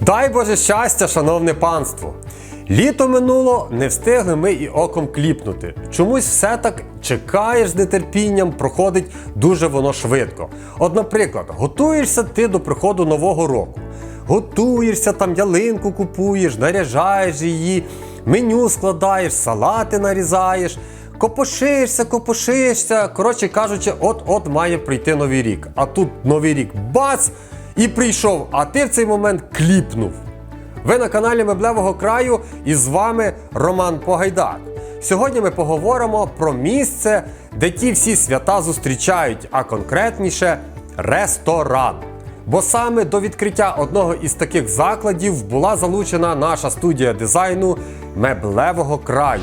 Дай Боже щастя, шановне панство! Літо минуло, не встигли ми і оком кліпнути. Чомусь все так чекаєш з нетерпінням, проходить дуже воно швидко. От, наприклад, готуєшся ти до приходу нового року. Готуєшся, там ялинку купуєш, наряжаєш її, меню складаєш, салати нарізаєш, копошишся, копошишся. Коротше кажучи, от-от має прийти новий рік. А тут новий рік бац! І прийшов, а ти в цей момент кліпнув. Ви на каналі Меблевого краю і з вами Роман Погайдак. Сьогодні ми поговоримо про місце, де ті всі свята зустрічають, а конкретніше ресторан. Бо саме до відкриття одного із таких закладів була залучена наша студія дизайну Меблевого краю.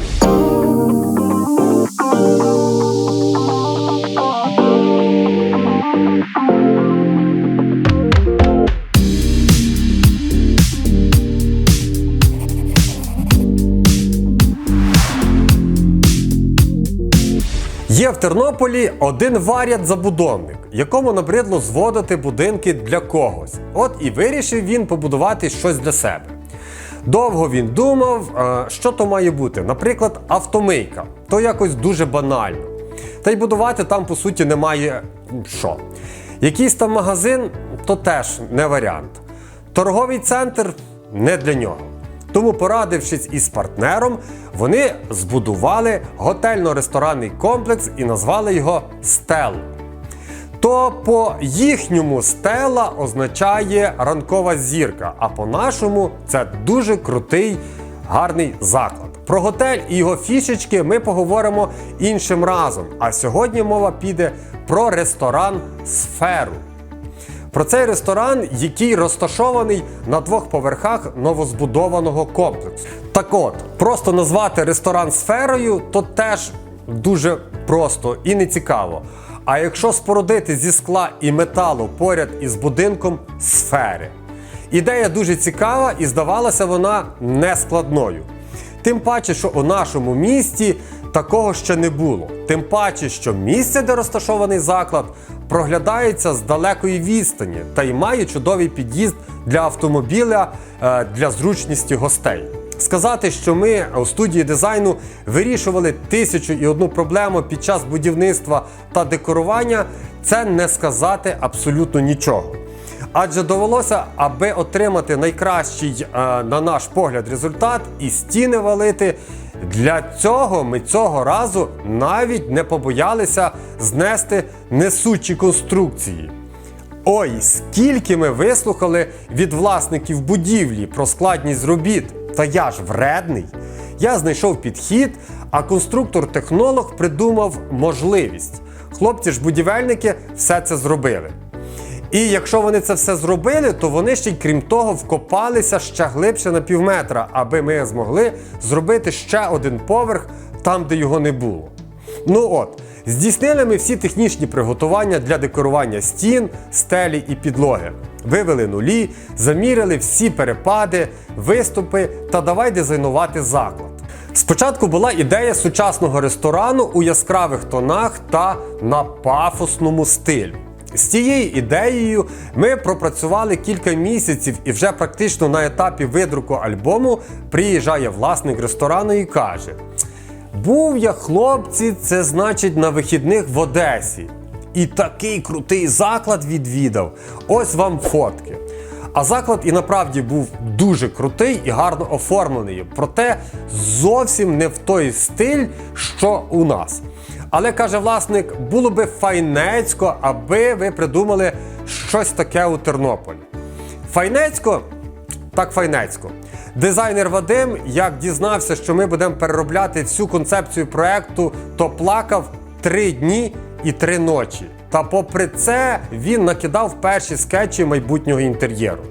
Є в Тернополі один варят-забудовник, якому набридло зводити будинки для когось. От і вирішив він побудувати щось для себе. Довго він думав, е, що то має бути. Наприклад, автомийка. То якось дуже банально. Та й будувати там, по суті, немає що. Якийсь там магазин то теж не варіант. Торговий центр не для нього. Тому, порадившись із партнером, вони збудували готельно-ресторанний комплекс і назвали його Стел. То по їхньому стела означає ранкова зірка, а по-нашому це дуже крутий, гарний заклад. Про готель і його фішечки ми поговоримо іншим разом. А сьогодні мова піде про ресторан Сферу. Про цей ресторан, який розташований на двох поверхах новозбудованого комплексу. Так от, просто назвати ресторан сферою, то теж дуже просто і не цікаво. А якщо спорудити зі скла і металу поряд із будинком сфери. Ідея дуже цікава і здавалася вона нескладною. Тим паче, що у нашому місті такого ще не було. Тим паче, що місце, де розташований заклад, проглядається з далекої відстані та й має чудовий під'їзд для автомобіля е, для зручності гостей. Сказати, що ми у студії дизайну вирішували тисячу і одну проблему під час будівництва та декорування, це не сказати абсолютно нічого. Адже довелося, аби отримати найкращий, е, на наш погляд, результат і стіни валити. Для цього ми цього разу навіть не побоялися знести несучі конструкції. Ой, скільки ми вислухали від власників будівлі про складність робіт. Та я ж вредний. Я знайшов підхід, а конструктор-технолог придумав можливість. Хлопці ж будівельники все це зробили. І якщо вони це все зробили, то вони ще й крім того вкопалися ще глибше на півметра, аби ми змогли зробити ще один поверх там, де його не було. Ну от, здійснили ми всі технічні приготування для декорування стін, стелі і підлоги. Вивели нулі, заміряли всі перепади, виступи та давай дизайнувати заклад. Спочатку була ідея сучасного ресторану у яскравих тонах та на пафосному стилі. З цією ідеєю ми пропрацювали кілька місяців і вже практично на етапі видруку альбому приїжджає власник ресторану і каже: Був я хлопці, це значить на вихідних в Одесі. І такий крутий заклад відвідав. Ось вам фотки. А заклад і направді був дуже крутий і гарно оформлений. Проте зовсім не в той стиль, що у нас. Але каже власник, було би файнецько, аби ви придумали щось таке у Тернополі. Файнецько? Так файнецько. Дизайнер Вадим, як дізнався, що ми будемо переробляти всю концепцію проекту, то плакав три дні і три ночі. Та попри це він накидав перші скетчі майбутнього інтер'єру.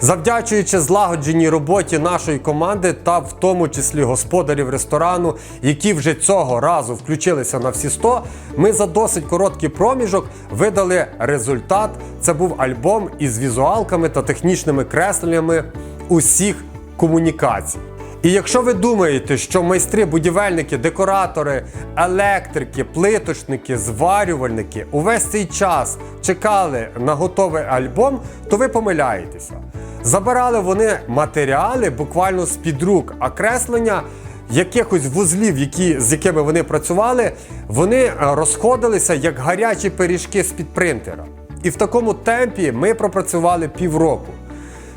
Завдячуючи злагодженій роботі нашої команди та в тому числі господарів ресторану, які вже цього разу включилися на всі 100, ми за досить короткий проміжок видали результат. Це був альбом із візуалками та технічними кресленнями усіх комунікацій. І якщо ви думаєте, що майстри, будівельники, декоратори, електрики, плиточники, зварювальники увесь цей час чекали на готовий альбом, то ви помиляєтеся. Забирали вони матеріали буквально з-під рук, а креслення якихось вузлів, які, з якими вони працювали, вони е, розходилися як гарячі пиріжки з-під принтера. І в такому темпі ми пропрацювали півроку.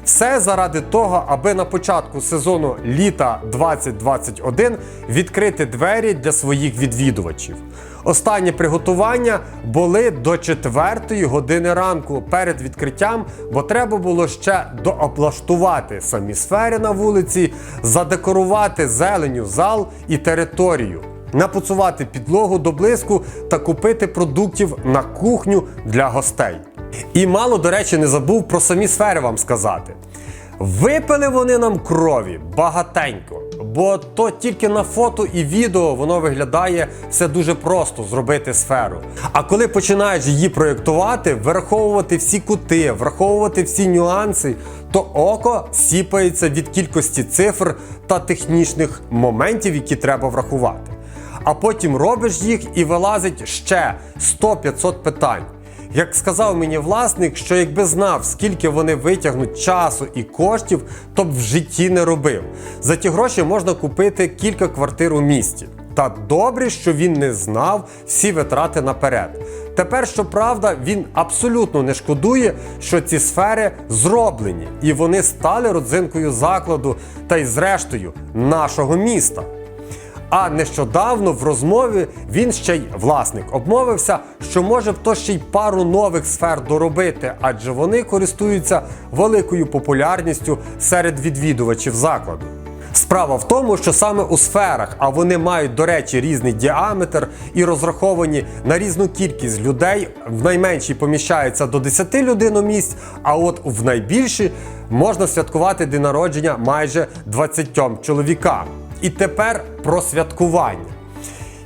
Все заради того, аби на початку сезону літа 2021 відкрити двері для своїх відвідувачів. Останні приготування були до 4 години ранку перед відкриттям, бо треба було ще дооблаштувати самі сфери на вулиці, задекорувати зеленю зал і територію, напуцувати підлогу до блиску та купити продуктів на кухню для гостей. І мало, до речі, не забув про самі сфери вам сказати. Випили вони нам крові багатенько, бо то тільки на фото і відео воно виглядає все дуже просто зробити сферу. А коли починаєш її проєктувати, враховувати всі кути, враховувати всі нюанси, то око сіпається від кількості цифр та технічних моментів, які треба врахувати. А потім робиш їх і вилазить ще 100-500 питань. Як сказав мені власник, що якби знав, скільки вони витягнуть часу і коштів, то б в житті не робив. За ті гроші можна купити кілька квартир у місті. Та добре, що він не знав всі витрати наперед. Тепер, щоправда, він абсолютно не шкодує, що ці сфери зроблені, і вони стали родзинкою закладу та й зрештою нашого міста. А нещодавно в розмові він ще й власник обмовився, що може б то ще й пару нових сфер доробити, адже вони користуються великою популярністю серед відвідувачів закладу. Справа в тому, що саме у сферах, а вони мають, до речі, різний діаметр і розраховані на різну кількість людей, в найменшій поміщається до 10 людей місць, а от в найбільшій можна святкувати день народження майже 20 чоловікам. І тепер про святкування.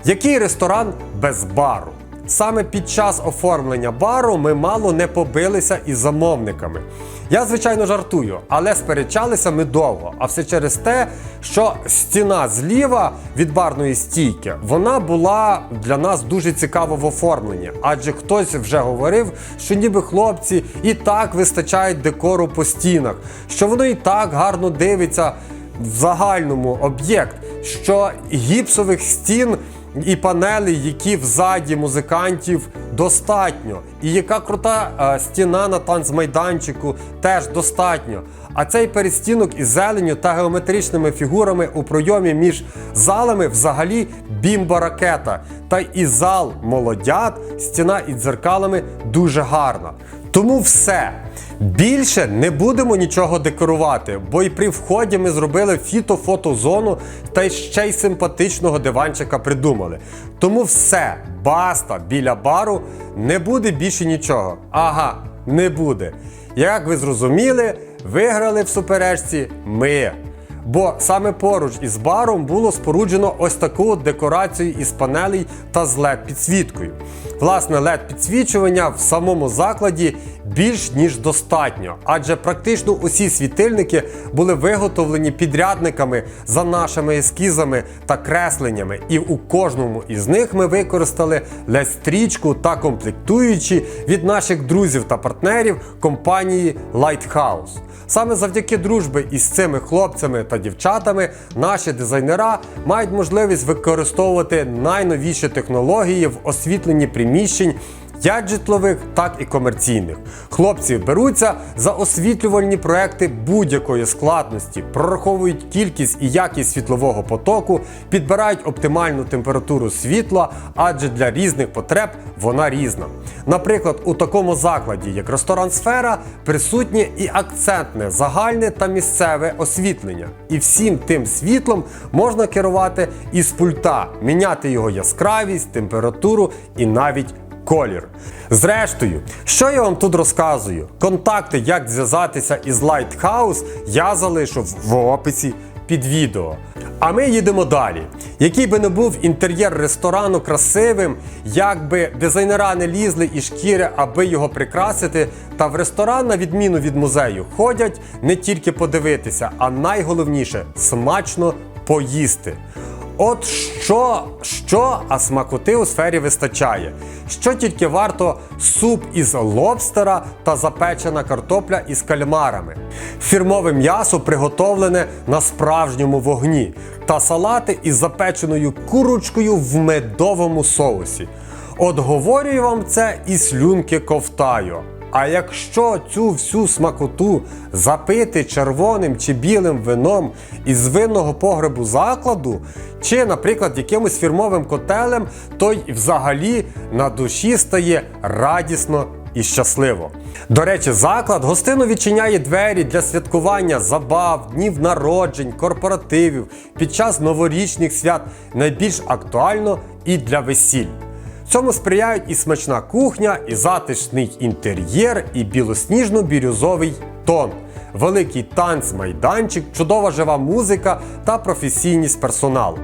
Який ресторан без бару? Саме під час оформлення бару ми мало не побилися із замовниками. Я, звичайно, жартую, але сперечалися ми довго. А все через те, що стіна зліва від барної стійки вона була для нас дуже цікава в оформленні, адже хтось вже говорив, що ніби хлопці і так вистачають декору по стінах, що воно і так гарно дивиться в загальному об'єкт, що гіпсових стін і панелей, які взаді музикантів достатньо. І яка крута е, стіна на танцмайданчику теж достатньо. А цей перестінок із зеленю та геометричними фігурами у пройомі між залами взагалі бімба-ракета. Та і зал молодят, стіна із дзеркалами дуже гарна. Тому все. Більше не будемо нічого декорувати, бо і при вході ми зробили фіто-фотозону та ще й симпатичного диванчика придумали. Тому все, баста, біля бару не буде більше нічого. Ага, не буде. Як ви зрозуміли, виграли в суперечці ми. Бо саме поруч із баром було споруджено ось таку декорацію із панелей та з led підсвіткою. Власне, led підсвічування в самому закладі більш ніж достатньо, адже практично усі світильники були виготовлені підрядниками за нашими ескізами та кресленнями, і у кожному із них ми використали led стрічку та комплектуючі від наших друзів та партнерів компанії Lighthouse. Саме завдяки дружбі із цими хлопцями та дівчатами наші дизайнера мають можливість використовувати найновіші технології в освітленні приміщень. Як житлових, так і комерційних. Хлопці беруться за освітлювальні проекти будь-якої складності, прораховують кількість і якість світлового потоку, підбирають оптимальну температуру світла, адже для різних потреб вона різна. Наприклад, у такому закладі, як ресторан Сфера, присутнє і акцентне, загальне та місцеве освітлення. І всім тим світлом можна керувати із пульта, міняти його яскравість, температуру і навіть колір. Зрештою, що я вам тут розказую? Контакти, як зв'язатися із Lighthouse, я залишу в описі під відео. А ми їдемо далі. Який би не був інтер'єр ресторану красивим, як би дизайнера не лізли і шкіри, аби його прикрасити, та в ресторан, на відміну від музею, ходять не тільки подивитися, а найголовніше смачно поїсти. От що, що, а у сфері вистачає. Що тільки варто суп із лобстера та запечена картопля із кальмарами. Фірмове м'ясо приготовлене на справжньому вогні та салати із запеченою курочкою в медовому соусі. От говорю вам це і слюнки ковтаю. А якщо цю всю смакоту запити червоним чи білим вином із винного погребу закладу, чи, наприклад, якимось фірмовим котелем, то й взагалі на душі стає радісно і щасливо. До речі, заклад гостину відчиняє двері для святкування забав, днів народжень, корпоративів під час новорічних свят найбільш актуально і для весіль. Цьому сприяють і смачна кухня, і затишний інтер'єр, і білосніжно-бірюзовий тон, великий танцмайданчик, чудова жива музика та професійність персоналу.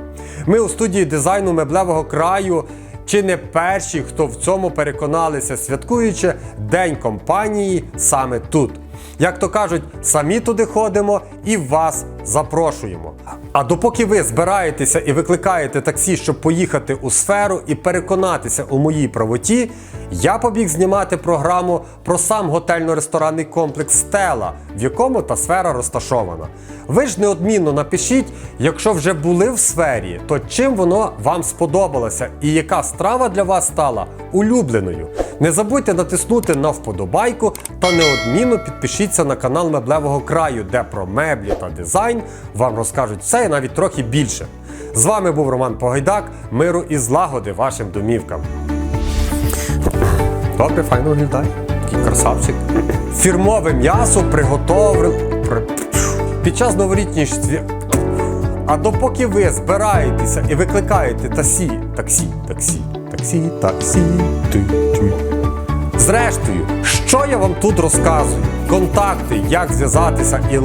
Ми у студії дизайну меблевого краю чи не перші, хто в цьому переконалися, святкуючи День компанії саме тут. Як то кажуть, самі туди ходимо і вас запрошуємо. А допоки ви збираєтеся і викликаєте таксі, щоб поїхати у сферу і переконатися у моїй правоті, я побіг знімати програму про сам готельно-ресторанний комплекс Стела, в якому та сфера розташована. Ви ж неодмінно напишіть, якщо вже були в сфері, то чим воно вам сподобалося і яка страва для вас стала улюбленою. Не забудьте натиснути на вподобайку та неодмінно підпишіться на канал Меблевого краю, де про меблі та дизайн вам розкажуть все і навіть трохи більше. З вами був Роман Погайдак. Миру і злагоди вашим домівкам. Добре, файно виглядає. Такий красавчик. Фірмове м'ясо приготовлено під час новорічних свят. А допоки ви збираєтеся і викликаєте таксі, таксі, таксі, таксі, таксі. Зрештою, що я вам тут розказую? Контакти, як зв'язатися і,